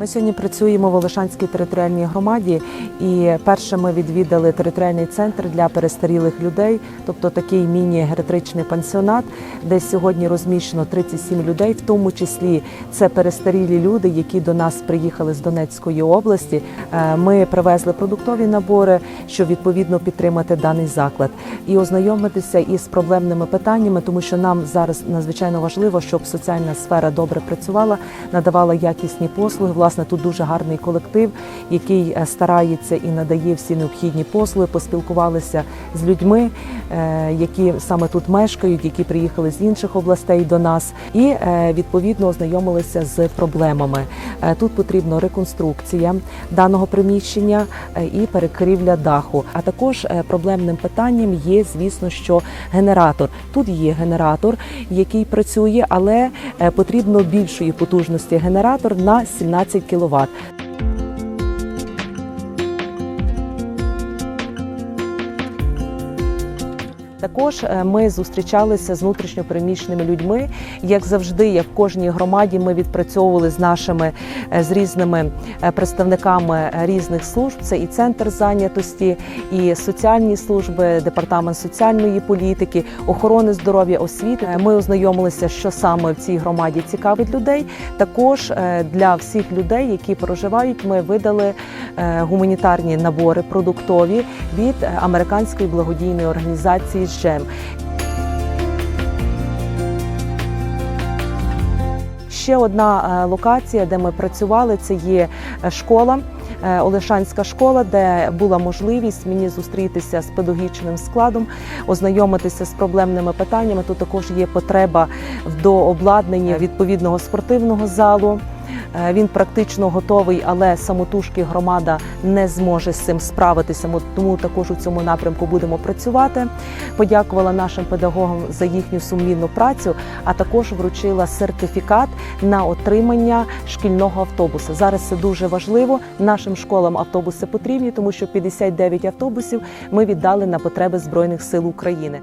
Ми сьогодні працюємо в Олешанській територіальній громаді, і перше ми відвідали територіальний центр для перестарілих людей, тобто такий міні-гератричний пансіонат, де сьогодні розміщено 37 людей, в тому числі це перестарілі люди, які до нас приїхали з Донецької області. Е, Ми привезли продуктові набори, щоб відповідно підтримати даний заклад і ознайомитися із проблемними питаннями, тому що нам зараз надзвичайно важливо, щоб соціальна сфера добре працювала, надавала якісні послуги. Власне, тут дуже гарний колектив, який е, старається і надає всі необхідні послуги. Поспілкувалися з людьми, е, які саме тут мешкають, які приїхали з інших областей до нас, і е, відповідно ознайомилися з проблемами. Тут потрібна реконструкція даного приміщення і перекрівля даху. А також проблемним питанням є, звісно, що генератор. Тут є генератор, який працює, але потрібно більшої потужності генератор на 17 кВт. Також е, ми зустрічалися з внутрішньопереміщеними людьми. Як завжди, як в кожній громаді, ми відпрацьовували з нашими е, з різними е, представниками різних служб. Це і центр зайнятості, і соціальні служби, департамент соціальної політики, охорони здоров'я, освіти. Ми ознайомилися, що саме в цій громаді цікавить людей. Також для всіх людей, які проживають, ми видали гуманітарні набори продуктові від американської благодійної організації ЖЕМ. Ще одна е, локація, де ми працювали, це є е, школа. е, Олешанська школа, де була можливість мені зустрітися з педагогічним складом, ознайомитися з проблемними питаннями. Тут також є потреба в дообладнанні відповідного спортивного залу. Е, Він практично готовий, але самотужки громада не зможе з цим справитися. Тому також у цьому напрямку будемо працювати. Подякувала нашим педагогам за їхню сумлінну працю, а також вручила сертифікат на отримання шкільного автобуса. Зараз це дуже важливо. Нашим школам автобуси потрібні, тому що 59 автобусів ми віддали на потреби збройних сил України.